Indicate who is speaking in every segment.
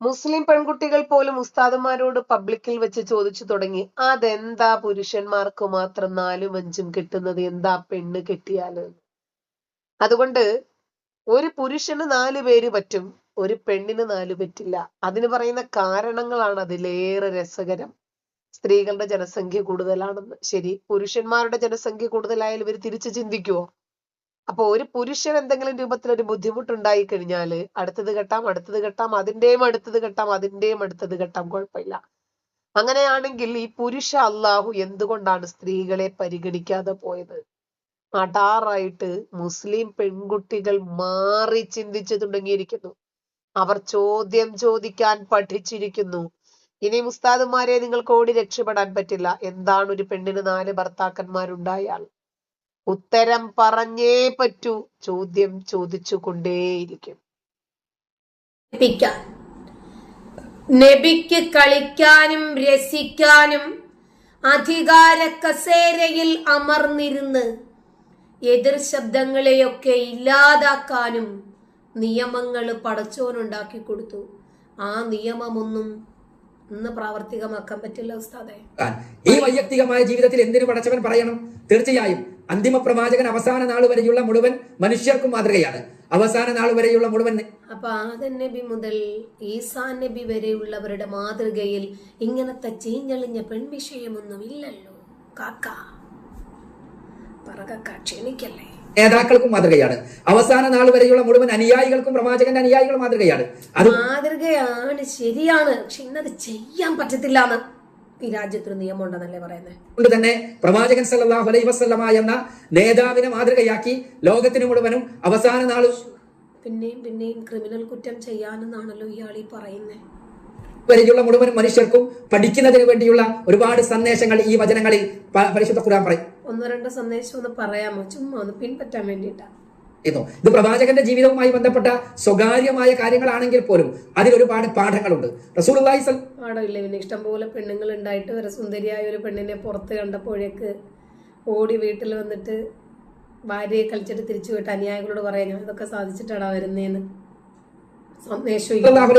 Speaker 1: മുസ്ലിം പെൺകുട്ടികൾ പോലും ഉസ്താദുമാരോട് പബ്ലിക്കിൽ വെച്ച് ചോദിച്ചു തുടങ്ങി. അതെന്താ പുരുഷന്മാർക്ക് മാത്രം നാലും അഞ്ചും കിട്ടുന്നത്? എന്താ പെണ്ണ് കിട്ടിയാൽ? അതുകൊണ്ട് ഒരു പുരുഷന് നാല് പേര് പറ്റും ഒരു പെണ്ണിന് നാല് പറ്റില്ല. അതിന് പറയുന്ന കാരണങ്ങളാണ് അതിലേറെ രസകരം. സ്ത്രീകളുടെ ജനസംഖ്യ കൂടുതലാണെന്ന്. ശരി പുരുഷന്മാരുടെ ജനസംഖ്യ കൂടുതലായാൽ ഇവർ തിരിച്ചു ചിന്തിക്കുവോ? അപ്പൊ ഒരു പുരുഷൻ എന്തെങ്കിലും രൂപത്തിൽ ഒരു ബുദ്ധിമുട്ടുണ്ടായി കഴിഞ്ഞാൽ അടുത്തത് കെട്ടാം അടുത്തത് കെട്ടാം അതിന്റെയും അടുത്തത് കെട്ടാം അതിന്റെയും അടുത്തത് കെട്ടാം കുഴപ്പമില്ല. അങ്ങനെയാണെങ്കിൽ ഈ പുരുഷ അള്ളാഹു എന്തുകൊണ്ടാണ് സ്ത്രീകളെ പരിഗണിക്കാതെ പോയത്? അടാറായിട്ട് മുസ്ലിം പെൺകുട്ടികൾ മാറി ചിന്തിച്ചു തുടങ്ങിയിരിക്കുന്നു. അവർ ചോദ്യം ചോദിക്കാൻ പഠിച്ചിരിക്കുന്നു. ഇനി മുസ്താദുമാരെ നിങ്ങൾക്ക് ഓടി രക്ഷപ്പെടാൻ പറ്റില്ല. എന്താണ് ഒരു പെണ്ണിന് നാല് ഭർത്താക്കന്മാരുണ്ടായാൽ? ഉത്തരം പറഞ്ഞേ പറ്റൂ. ചോദ്യം ചോദിച്ചു കൊണ്ടേയിരിക്കും
Speaker 2: പഠിപ്പിക്കാൻ നബിക്ക് കളിക്കാനും രസിക്കാനും അധികാര കസേരയിൽ അമർന്നിരുന്ന് എതിർ ശബ്ദങ്ങളെയൊക്കെ ഇല്ലാതാക്കാനും നിയമങ്ങൾ പടച്ചോനുണ്ടാക്കി കൊടുത്തു ആ നിയമമൊന്നും ഇന്ന് പ്രാവർത്തികമാക്കാൻ പറ്റില്ല ഉസ്താദെ.
Speaker 3: ഈ വൈയക്തികമായ ജീവിതത്തിൽ എന്തിനു പടച്ചവൻ പറയണം? തീർച്ചയായും അന്തിമ പ്രവാചകൻ അവസാന നാൾ വരെയുള്ള മുഴുവൻ മനുഷ്യർക്കും മാതൃകയാണ്. അവസാന നാൾ വരെയുള്ള മുഴുവൻ
Speaker 2: അപ്പൊ ആദൻ നബി മുതൽ ഈസാ നബി വരെയുള്ളവരുടെ മാതൃകയിൽ ഇങ്ങനത്തെ ചീഞ്ഞളിഞ്ഞ പെൺവിഷയമൊന്നും ഇല്ലല്ലോ കാക്ക പറക ക്ഷണിക്കല്ലേ?
Speaker 3: നേതാക്കൾക്കും മാതൃകയാണ്. അവസാന നാൾ വരെയുള്ള മുഴുവൻ അനുയായികൾക്കും പ്രവാചകന്റെ അനുയായികൾ മാതൃകയാണ്. അത്
Speaker 2: മാതൃകയാണ് ശരിയാണ്. പക്ഷെ ഇന്നത് ചെയ്യാൻ പറ്റത്തില്ല എന്ന് ഈ രാജ്യത്തൊരു നിയമം ഉണ്ടെന്നല്ലേ പറയുന്നത്
Speaker 3: കൊണ്ട് തന്നെ പ്രവാചകൻ സല്ലല്ലാഹു അലൈഹി വസല്ലമ എന്ന നേതാവിനെ മാതൃകയാക്കി ലോകത്തിന് മുഴുവനും അവസാന നാളും
Speaker 2: പിന്നെയും പിന്നെയും ക്രിമിനൽ കുറ്റം ചെയ്യാനെന്നാണല്ലോ ഇയാൾ ഈ പറയുന്നത്
Speaker 3: വരെയുള്ള മുഴുവൻ മനുഷ്യർക്കും പഠിക്കുന്നതിന് വേണ്ടിയുള്ള ഒരുപാട് സന്ദേശങ്ങൾ ഈ വചനങ്ങളിൽ പരിശുദ്ധ ഖുർആൻ പറയും.
Speaker 2: ഒന്ന് രണ്ട് സന്ദേശം ഒന്ന് പറയാമോ? ചുമ്മാ ഒന്ന് പിൻപറ്റാൻ
Speaker 3: വേണ്ടിയിട്ടാണ് ഇത് പ്രവാചകന്റെ ജീവിതവുമായി ബന്ധപ്പെട്ട സ്വകാര്യമായ കാര്യങ്ങളാണെങ്കിൽ പോലും അതിൽ ഒരുപാട് പാഠങ്ങളുണ്ട്. റസൂലുള്ളാഹി
Speaker 2: പാഠമില്ല? പിന്നെ ഇഷ്ടംപോലെ പെണ്ണുങ്ങൾ ഉണ്ടായിട്ട് ഒരു സുന്ദരിയായ ഒരു പെണ്ണിനെ പുറത്ത് കണ്ടപ്പോഴേക്ക് ഓടി വീട്ടിൽ വന്നിട്ട് ഭാര്യയെ കളിച്ചിട്ട് തിരിച്ചു വിട്ട് അനുയായികളോട് പറയാനും ഇതൊക്കെ സാധിച്ചിട്ടാണ് വരുന്നേന്ന്?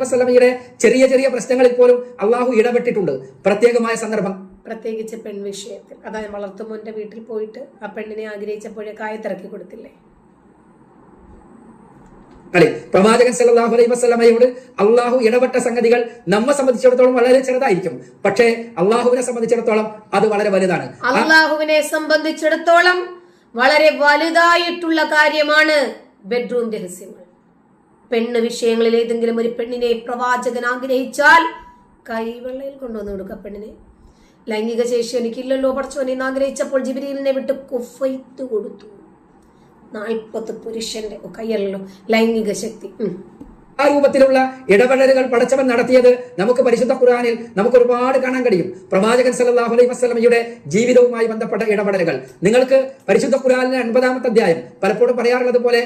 Speaker 3: വസല്ലമയുടെ ചെറിയ ചെറിയ പ്രശ്നങ്ങളിൽ പോലും അള്ളാഹു ഇടപെട്ടിട്ടുണ്ട്. പ്രത്യേകമായ സന്ദർഭം.
Speaker 2: പ്രത്യേകിച്ച് പെൺ വിഷയത്തിൽ. അതായത് വളർത്തുമോന്റെ വീട്ടിൽ പോയിട്ട് ആ പെണ്ണിനെ ആഗ്രഹിച്ചപ്പോഴേ കായത്തിറക്കി കൊടുത്തില്ലേ?
Speaker 3: അല്ലെ? പ്രവാചകൻ സല്ലാഹു അലൈഹി വസ്ലമയോട് അള്ളാഹു ഇടപെട്ട സംഗതികൾ നമ്മെ സംബന്ധിച്ചിടത്തോളം വളരെ ചെറുതായിരിക്കും. പക്ഷേ അള്ളാഹുവിനെ സംബന്ധിച്ചിടത്തോളം അത് വളരെ വലുതാണ്.
Speaker 2: അള്ളാഹുവിനെ സംബന്ധിച്ചിടത്തോളം വളരെ വലുതായിട്ടുള്ള കാര്യമാണ് ബെഡ്റൂം രഹസ്യങ്ങൾ. പെണ്ണ് വിഷയങ്ങളിൽ ഏതെങ്കിലും ഒരു പെണ്ണിനെ പ്രവാചകൻ ആഗ്രഹിച്ചാൽ കൈവെള്ളയിൽ കൊണ്ടുവന്ന് കൊടുക്കുക പെണ്ണിനെ. ലൈംഗിക ശേഷി എനിക്കില്ലല്ലോ പഠിച്ചോനെ എന്ന് ആഗ്രഹിച്ചപ്പോൾ ജിബിരിലിനെ വിട്ട് കുഫൈത്ത് കൊടുത്തു. നാൽപ്പത് പുരുഷന്റെ കയ്യല്ലോ ലൈംഗിക ശക്തി.
Speaker 3: ആ രൂപത്തിലുള്ള ഇടപെടലുകൾ പടച്ചവൻ നടത്തിയത് നമുക്ക് പരിശുദ്ധ ഖുർആനിൽ നമുക്ക് ഒരുപാട് കാണാൻ കഴിയും. പ്രവാചകൻ സല്ലാഹു അലൈഹി വസല്ലമയുടെ ജീവിതവുമായി ബന്ധപ്പെട്ട ഇടപെടലുകൾ. നിങ്ങൾക്ക് പരിശുദ്ധ ഖുർആനിലെ അൻപതാമത്തെ അധ്യായം പലപ്പോഴും പറയാറുള്ളത് പോലെ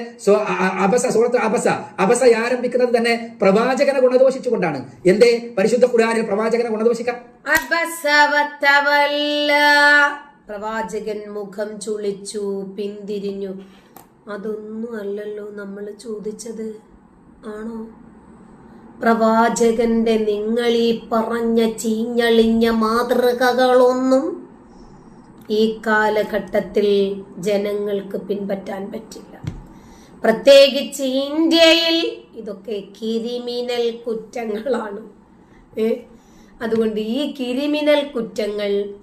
Speaker 3: അബസ അബസ. അബസ ആരംഭിക്കുന്നത് തന്നെ പ്രവാചകനെ ഗുണദോഷിച്ചുകൊണ്ടാണ്. എന്തേ? പരിശുദ്ധ ഖുർആനിൽ പ്രവാചകനെ ഗുണദോഷിക്കാം.
Speaker 2: പ്രവാചകൻ മുഖം ചുളിച്ചു പിന്തിരിഞ്ഞു. അതൊന്നും അല്ലല്ലോ നമ്മൾ ചോദിച്ചത്. ആണോ? പ്രവാചകന്റെ നിങ്ങളീ പറഞ്ഞ ചീഞ്ഞളിഞ്ഞ മാതൃകകളൊന്നും ഈ കാലഘട്ടത്തിൽ ജനങ്ങൾക്ക് പിൻപറ്റാൻ പറ്റില്ല. പ്രത്യേകിച്ച് ഇന്ത്യയിൽ ഇതൊക്കെ കിരിമിനൽ കുറ്റങ്ങളാണ്. അതുകൊണ്ട് ഈ കിരിമിനൽ കുറ്റങ്ങൾ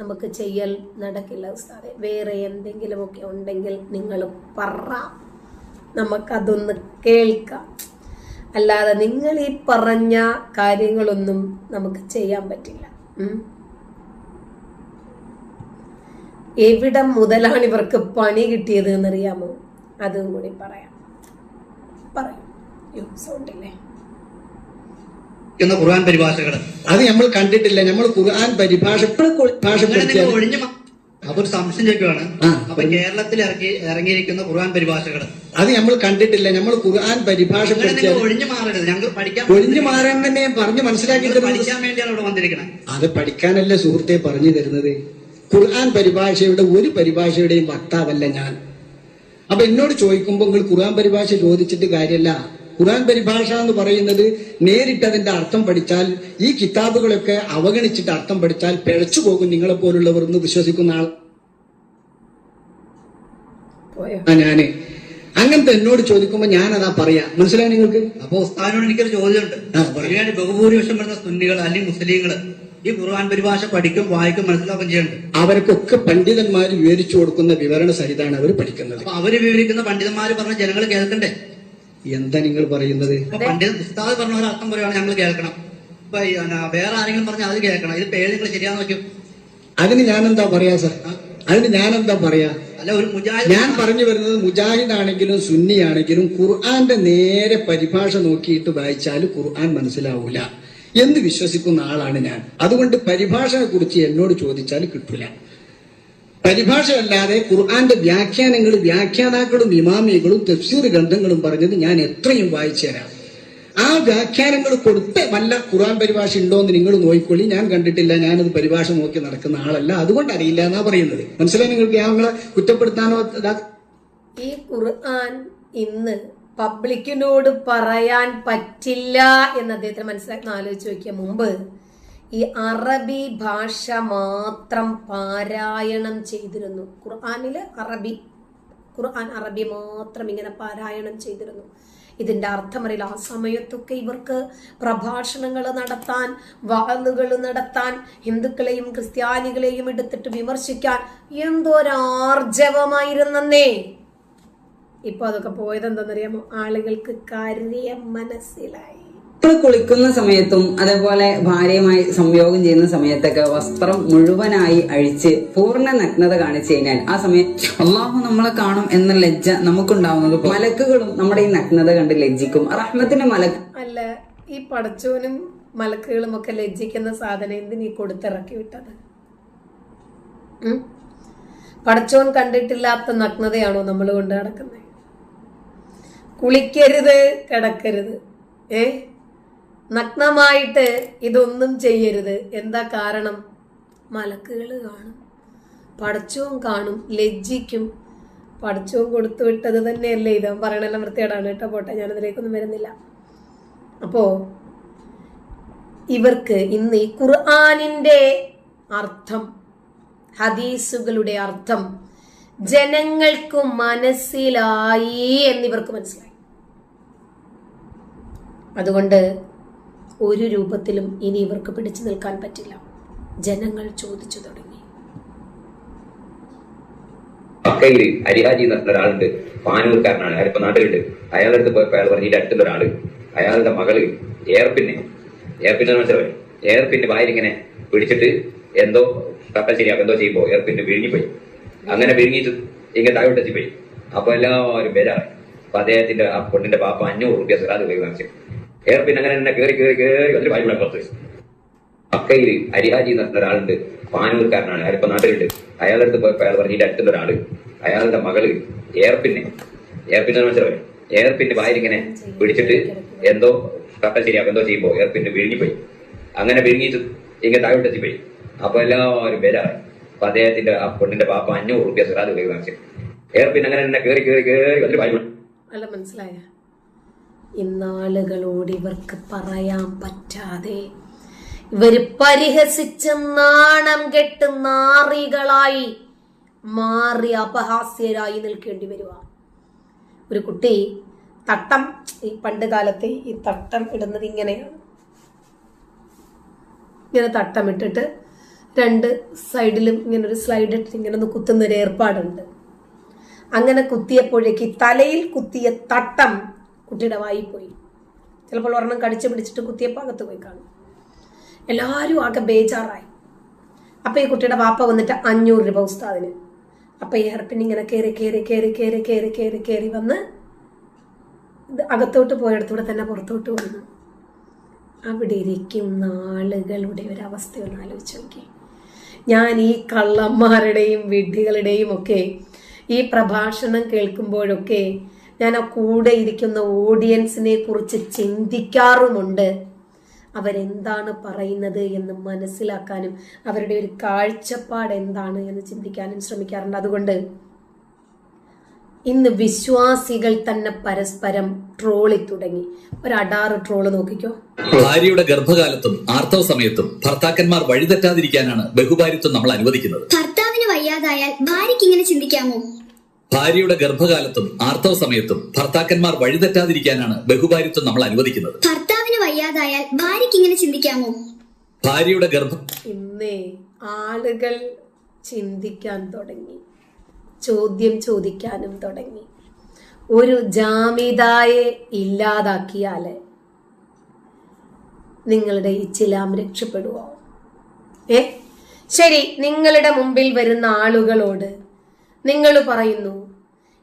Speaker 2: നമുക്ക് ചെയ്യൽ നടക്കില്ല സാറേ വേറെ എന്തെങ്കിലുമൊക്കെ ഉണ്ടെങ്കിൽ നിങ്ങൾ പറ. നമുക്കതൊന്ന് കേൾക്കാം. അല്ലാതെ നിങ്ങൾ ഈ പറഞ്ഞ കാര്യങ്ങളൊന്നും നമുക്ക് ചെയ്യാൻ പറ്റില്ല. എവിടെ മുതലാണ് ഇവർക്ക് പണി കിട്ടിയത് എന്നറിയാമോ? അതും കൂടി പറയാം. പറയാം. സൗണ്ടില്ലേ
Speaker 4: എന്ന ഖുർആൻ പരിഭാഷകൾ.
Speaker 5: അത് നമ്മൾ കണ്ടിട്ടില്ല. നമ്മൾ ഖുർആൻ പരിഭാഷ
Speaker 4: ഒഴിഞ്ഞു അപ്പൊ ഒരു സംശയം ചോദിക്കുവാണ്. അപ്പൊ കേരളത്തിൽ ഇറങ്ങി ഇറങ്ങിയിരിക്കുന്ന ഖുർആൻ പരിഭാഷകൾ.
Speaker 5: അത് നമ്മൾ കണ്ടിട്ടില്ല. നമ്മൾ ഖുർആൻ പരിഭാഷ
Speaker 4: ഒഴിഞ്ഞു മാറരുത്. ഞങ്ങൾ പഠിക്കാൻ
Speaker 5: ഒഴിഞ്ഞു മാറാൻ തന്നെ പറഞ്ഞു മനസ്സിലാക്കി
Speaker 4: പഠിക്കാൻ വേണ്ടിയാണ് ഇവിടെ വന്നിരിക്കുന്നത്
Speaker 5: അത് പഠിക്കാനല്ലേ സുഹൃത്തെ പറഞ്ഞു തരുന്നത്? ഖുർആൻ പരിഭാഷയുടെ ഒരു പരിഭാഷയുടെയും വക്താവല്ല ഞാൻ. അപ്പൊ എന്നോട് ചോദിക്കുമ്പോൾ നിങ്ങൾ ഖുർആൻ പരിഭാഷ ചോദിച്ചിട്ട് കാര്യമല്ല ഖുർആൻ പരിഭാഷ എന്ന് പറയുന്നത് നേരിട്ട് അതിന്റെ അർത്ഥം പഠിച്ചാൽ ഈ കിതാബുകളൊക്കെ അവഗണിച്ചിട്ട് അർത്ഥം പഠിച്ചാൽ പിഴച്ചു പോകും നിങ്ങളെ പോലുള്ളവർ എന്ന് വിശ്വസിക്കുന്ന ആൾ. ഞാൻ. അങ്ങനത്തെ എന്നോട് ചോദിക്കുമ്പോ ഞാൻ അതാ പറയാ. മനസ്സിലായി നിങ്ങൾക്ക്?
Speaker 4: അപ്പൊ ഉസ്താദിനോട് എനിക്കൊരു ചോദ്യമുണ്ട്. ബിരിയാണി ബഹുഭൂരിപക്ഷം വരുന്ന സുന്നികൾ അല്ലെങ്കിൽ മുസ്ലിങ്ങൾ ഈ ഖുർആൻ പരിഭാഷ പഠിക്കും വായിക്കും മനസ്സിലാക്കും ചെയ്യുന്നുണ്ട്
Speaker 5: അവർക്കൊക്കെ പണ്ഡിതന്മാർ വിവരിച്ചു കൊടുക്കുന്ന വിവരണ സഹിതാണ് അവർ പഠിക്കുന്നത്.
Speaker 4: അപ്പൊ അവർ വിവരിക്കുന്ന പണ്ഡിതന്മാർ പറഞ്ഞ ജനങ്ങൾ കേൾക്കണ്ടേ?
Speaker 5: എന്താ നിങ്ങൾ പറയുന്നത്?
Speaker 4: പണ്ട് ഉസ്താദ് പറഞ്ഞ ഒരു അർത്ഥം പറയുകയാണ് ഞങ്ങൾ കേൾക്കണം. ഇപ്പൊ വേറെ ആരെങ്കിലും പറഞ്ഞാൽ അത് കേൾക്കണം. ഇത് പേര് നിങ്ങൾ ശരിയാന്ന് നോക്കും
Speaker 5: അതിന് ഞാൻ എന്താ പറയാ സർ? അതിന് ഞാൻ എന്താ പറയാ?
Speaker 4: അല്ല ഒരു മുജാഹിദ്
Speaker 5: ഞാൻ പറഞ്ഞു വരുന്നത് മുജാഹിദ് ആണെങ്കിലും സുന്നി ആണെങ്കിലും ഖുർആന്റെ നേരെ പരിഭാഷ നോക്കിയിട്ട് വായിച്ചാൽ ഖുർആൻ മനസ്സിലാവൂല. എന്ന് വിശ്വസിക്കുന്ന ആളാണ് ഞാൻ. അതുകൊണ്ട് പരിഭാഷയെ കുറിച്ച് എന്നോട് ചോദിച്ചാൽ കിട്ടില്ല പരിഭാഷയല്ലാതെ ഖുർആന്റെ വ്യാഖ്യാനങ്ങൾ വ്യാഖ്യാതാക്കളും ഇമാമികളും തഫ്സീർ ഗ്രന്ഥങ്ങളും പറഞ്ഞത് ഞാൻ എത്രയും വായിച്ചു തരാം ആ വ്യാഖ്യാനങ്ങൾ കൊടുത്ത് വല്ല ഖുർആൻ പരിഭാഷ ഉണ്ടോ എന്ന് നിങ്ങൾ നോക്കിക്കൊള്ളി ഞാൻ കണ്ടിട്ടില്ല ഞാനത് പരിഭാഷ നോക്കി നടക്കുന്ന ആളല്ല. അതുകൊണ്ട് അറിയില്ല എന്നാ പറയുന്നത്. മനസ്സിലായി നിങ്ങൾക്ക് ഞങ്ങളെ കുറ്റപ്പെടുത്താനോ
Speaker 2: ഈ ഖുർആൻ ഇന്ന് പബ്ലിക്കിനോട് പറയാൻ പറ്റില്ല എന്ന് അദ്ദേഹത്തിന് മനസ്സിലാക്കുന്ന ആലോചിച്ച് നോക്കിയ മുമ്പ് ഈ അറബി ഭാഷ മാത്രം പാരായണം ചെയ്തിരുന്നു. ഖുർആാനിൽ അറബി ഖുർആൻ അറബി മാത്രം ഇങ്ങനെ പാരായണം ചെയ്തിരുന്നു. ഇതിന്റെ അർത്ഥമറിയില്ല ആ സമയത്തൊക്കെ ഇവർക്ക് പ്രഭാഷണങ്ങൾ നടത്താൻ വാളുകൾ നടത്താൻ ഹിന്ദുക്കളെയും ക്രിസ്ത്യാനികളെയും എടുത്തിട്ട് വിമർശിക്കാൻ എന്തോരാർജവമായിരുന്നേ ഇപ്പൊ അതൊക്കെ പോയത് എന്താണെന്നറിയാമോ ആളുകൾക്ക് കാര്യം മനസ്സിലായി.
Speaker 6: കുളിക്കുന്ന സമയത്തും അതേപോലെ ഭാര്യയുമായി സംയോഗം ചെയ്യുന്ന സമയത്തൊക്കെ വസ്ത്രം മുഴുവനായി അഴിച്ച് പൂർണ നഗ്നത കാണിച്ചു കഴിഞ്ഞാൽ ആ സമയം അള്ളാഹു നമ്മളെ കാണും എന്ന ലജ്ജ നമുക്കുണ്ടാവുന്നത് മലക്കുകളും നമ്മുടെ ഈ നഗ്നത കണ്ട് ലജ്ജിക്കും. റഹ്മത്തിന്റെ മലക്ക്
Speaker 2: അല്ല ഈ പടച്ചോനും മലക്കുകളും ഒക്കെ ലജ്ജിക്കുന്ന സാധനം എന്തിനീ കൊടുത്തിറക്കി വിട്ടത്? പടച്ചോൻ കണ്ടിട്ടില്ലാത്ത നഗ്നതയാണോ നമ്മൾ കൊണ്ട് നടക്കുന്നത്? കുളിക്കരുത് കിടക്കരുത്. ഏ? നഗ്നമായിട്ട് ഇതൊന്നും ചെയ്യരുത്. എന്താ കാരണം? മലക്കുകൾ കാണും. പടച്ചോൻ കാണും. ലജ്ജിക്കും. പടച്ചോൻ കൊടുത്തു വിട്ടത് തന്നെയല്ലേ? ഇത് പറയണെല്ലാം വൃത്തികേടാണ് കേട്ടോ. പോട്ടെ ഞാനതിലേക്കൊന്നും വരുന്നില്ല. അപ്പോ ഇവർക്ക് ഇന്ന് ഈ ഖുർആാനിന്റെ അർത്ഥം ഹദീസുകളുടെ അർത്ഥം ജനങ്ങൾക്ക് മനസ്സിലായി എന്നിവർക്ക് മനസ്സിലായി. അതുകൊണ്ട് ഒരു രൂപത്തിലും ഇനി ഇവർക്ക് പിടിച്ചു നിൽക്കാൻ പറ്റില്ല. ജനങ്ങൾ ചോദിച്ചു തുടങ്ങി.
Speaker 7: മക്കയിൽ അരിഹാജി എന്ന് പറഞ്ഞ ഒരാളുണ്ട്. പാനൂർക്കാരനാണ് അയാളിപ്പോ നാട്ടിലുണ്ട്. അയാളുടെ അടുത്ത് പോയപ്പോ അയാൾ പറഞ്ഞ അടുത്തുള്ള ഒരാൾ. അയാളുടെ മകൾ എയർപിന്നെ എയർപിന്നെ മനസ്സിലായി? എയർപിന്നെ വായിലിങ്ങനെ പിടിച്ചിട്ട് എന്തോ കപ്പൽ ശരിയാക്കും. എന്തോ ചെയ്യുമ്പോ ഏർപ്പിന്റെ വിഴുങ്ങിപ്പോയി. അങ്ങനെ വിഴുങ്ങിയിട്ട് ഇങ്ങനെ താഴോട്ട് പോയി അപ്പൊ എല്ലാവരും പേരാണ് അപ്പൊ അദ്ദേഹത്തിന്റെ ആ പൊണ്ണിന്റെ പാപ്പ അഞ്ഞൂറ് റുപ്യ സിറാദ് പോയി വാങ്ങിച്ചു പിന്നെ അങ്ങനെ തന്നെ കയറി കയറി കയറി വന്നിട്ട് ബൈബിളെ പുറത്ത്. വെച്ചു. മക്കയിൽ അരിഹാജി എന്ന് പറഞ്ഞ ഒരാളുണ്ട്. പാനൂർക്കാരനാണ്. അയാളിപ്പോ നാട്ടിലുണ്ട്. അയാളുടെ അടുത്ത് പോയപ്പോ അയാൾ പറഞ്ഞ അടുത്തുള്ള ഒരാൾ. അയാളുടെ മകൾ എയർപിന്നെ എയർപിന്നെ മനസ്സിലായി എയർപിന്റെ വായിലിങ്ങനെ പിടിച്ചിട്ട് എന്തോ കട്ട ശരിയാക്കും. എന്തോ ചെയ്യുമ്പോ ഏർപ്പിന്റെ വിഴുങ്ങിപ്പോയി. അങ്ങനെ വിഴുങ്ങിയിട്ട് ഇങ്ങനെ താഴോട്ട് പോയി അപ്പൊ എല്ലാവരും ബേജാറായി അപ്പൊ അദ്ദേഹത്തിന്റെ ആ പൊണ്ണിന്റെ പാപ്പ അഞ്ഞൂറ് റുപ്യ സിറാദ് പോയി വാങ്ങിച്ചു. അങ്ങനെ തന്നെ കയറി കയറി കയറി വന്നിട്ട്
Speaker 2: ഭാര്യ മനസ്സിലായ? ഇന്നാളുകളോട് ഇവർക്ക് പറയാൻ പറ്റാതെ ഇവർ പരിഹസിച്ച് നാണം കെട്ട് നാറികളായി മാറി അപഹാസ്യരായി നിൽക്കേണ്ടി വരിക ഒരു കുട്ടി തട്ടം ഈ പണ്ട് കാലത്ത് ഈ തട്ടം ഇടുന്നത് ഇങ്ങനെയാണ്. ഇങ്ങനെ തട്ടം ഇട്ടിട്ട് രണ്ട് സൈഡിലും ഇങ്ങനെ ഒരു സ്ലൈഡ് ഇട്ടിട്ട് ഇങ്ങനെ ഒന്ന് കുത്തുന്ന ഒരു ഏർപ്പാടുണ്ട്. അങ്ങനെ കുത്തിയപ്പോഴേക്ക് തലയിൽ കുത്തിയ തട്ടം കുട്ടിയുടെ വായി പോയി. ചിലപ്പോൾ ഒരെണ്ണം കടിച്ചു പിടിച്ചിട്ട് കുത്തിയപ്പോൾ അകത്ത് പോയി കാണും. എല്ലാവരും ആകെ ബേജാറായി. അപ്പം ഈ കുട്ടിയുടെ വാപ്പ വന്നിട്ട് അഞ്ഞൂറ് രൂപ ഉസ്താദിന്. അപ്പം ഈ ഹെർപ്പിൻ ഇങ്ങനെ കയറി കയറി കയറി കയറി കയറി കയറി കയറി വന്ന് ഇത് അകത്തോട്ട് പോയടത്തൂടെ തന്നെ പുറത്തോട്ട് വന്നു. അവിടെ ഇരിക്കുന്ന ആളുകളുടെ ഒരു അവസ്ഥ ഒന്ന് ആലോചിച്ച് നോക്കി. ഞാൻ ഈ കള്ളന്മാരുടെയും വിഡ്ഢികളുടെയും ഒക്കെ ഈ പ്രഭാഷണം കേൾക്കുമ്പോഴൊക്കെ ഞാൻ ആ കൂടെ ഇരിക്കുന്ന ഓഡിയൻസിനെ കുറിച്ച് ചിന്തിക്കാറുമുണ്ട്. അവരെന്താണ് പറയുന്നത് എന്ന് മനസ്സിലാക്കാനും അവരുടെ ഒരു കാഴ്ചപ്പാട് എന്താണ് എന്ന് ചിന്തിക്കാനും ശ്രമിക്കാറുണ്ട്. അതുകൊണ്ട് ഇന്ന് വിശ്വാസികൾ തന്നെ പരസ്പരം ട്രോളി തുടങ്ങി. ഒരു അടാറ് ട്രോൾ നോക്കിക്കോ.
Speaker 8: ഭാര്യയുടെ ഗർഭകാലത്തും ആർത്തവ സമയത്തും ഭർത്താക്കന്മാർ വഴിതെറ്റാതിരിക്കാനാണ് ബഹുഭാര്യത്വം നമ്മൾ അനുവദിക്കുന്നത്.
Speaker 9: ഭർത്താവിന് വയ്യാതായാൽ ഭാര്യയ്ക്ക് ഇങ്ങനെ ചിന്തിക്കാമോ?
Speaker 8: ഭാര്യയുടെ ഗർഭകാലത്തും ആർത്തവ സമയത്തും ഭർത്താക്കന്മാർ വഴിതെറ്റാതിരിക്കാനാണ് ബഹുഭാര്യത്വം നമ്മൾ അനുവദിക്കുന്നത്.
Speaker 9: ഭർത്താവിന് വയ്യാതായാൽ ഭാര്യയ്ക്ക് ഇങ്ങനെ ചിന്തിക്കാമോ?
Speaker 8: ഭാര്യയുടെ ഗർഭം
Speaker 2: ഇന്നേ ആളുകൾ ചിന്തിക്കാൻ തുടങ്ങി. ചോദ്യം ചോദിക്കാനും തുടങ്ങി. ഒരു ജാമിതായെ ഇല്ലാതാക്കിയാൽ നിങ്ങളുടെ ഇച്ചിലാം രക്ഷപ്പെടുവോ? ഏ? ശരി നിങ്ങളുടെ മുമ്പിൽ വരുന്ന ആളുകളോട് നിങ്ങൾ പറയുന്നു.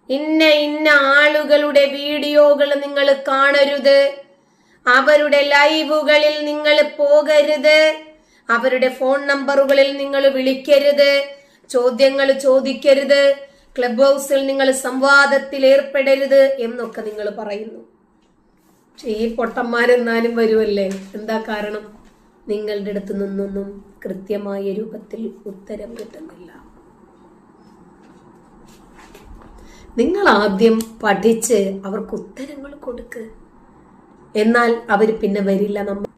Speaker 2: ഇന്ന ഇന്ന ആളുകളുടെ വീഡിയോകൾ നിങ്ങൾ കാണരുത്. അവരുടെ ലൈവുകളിൽ നിങ്ങൾ പോകരുത്. അവരുടെ ഫോൺ നമ്പറുകളിൽ നിങ്ങൾ വിളിക്കരുത്. ചോദ്യങ്ങൾ ചോദിക്കരുത്. ക്ലബ് ഹൗസിൽ നിങ്ങൾ സംവാദത്തിൽ ഏർപ്പെടരുത് എന്നൊക്കെ നിങ്ങൾ പറയുന്നു. പക്ഷെ ഈ പൊട്ടന്മാരെന്നാലും വരുമല്ലേ എന്താ കാരണം? നിങ്ങളുടെ അടുത്ത് നിന്നൊന്നും കൃത്യമായ രൂപത്തിൽ ഉത്തരം കിട്ടുന്നില്ല. നിങ്ങൾ ആദ്യം പഠിച്ച് അവർക്ക് ഉത്തരങ്ങൾ കൊടുക്ക്. എന്നാൽ അവർ പിന്നെ വരില്ല നമ്മൾ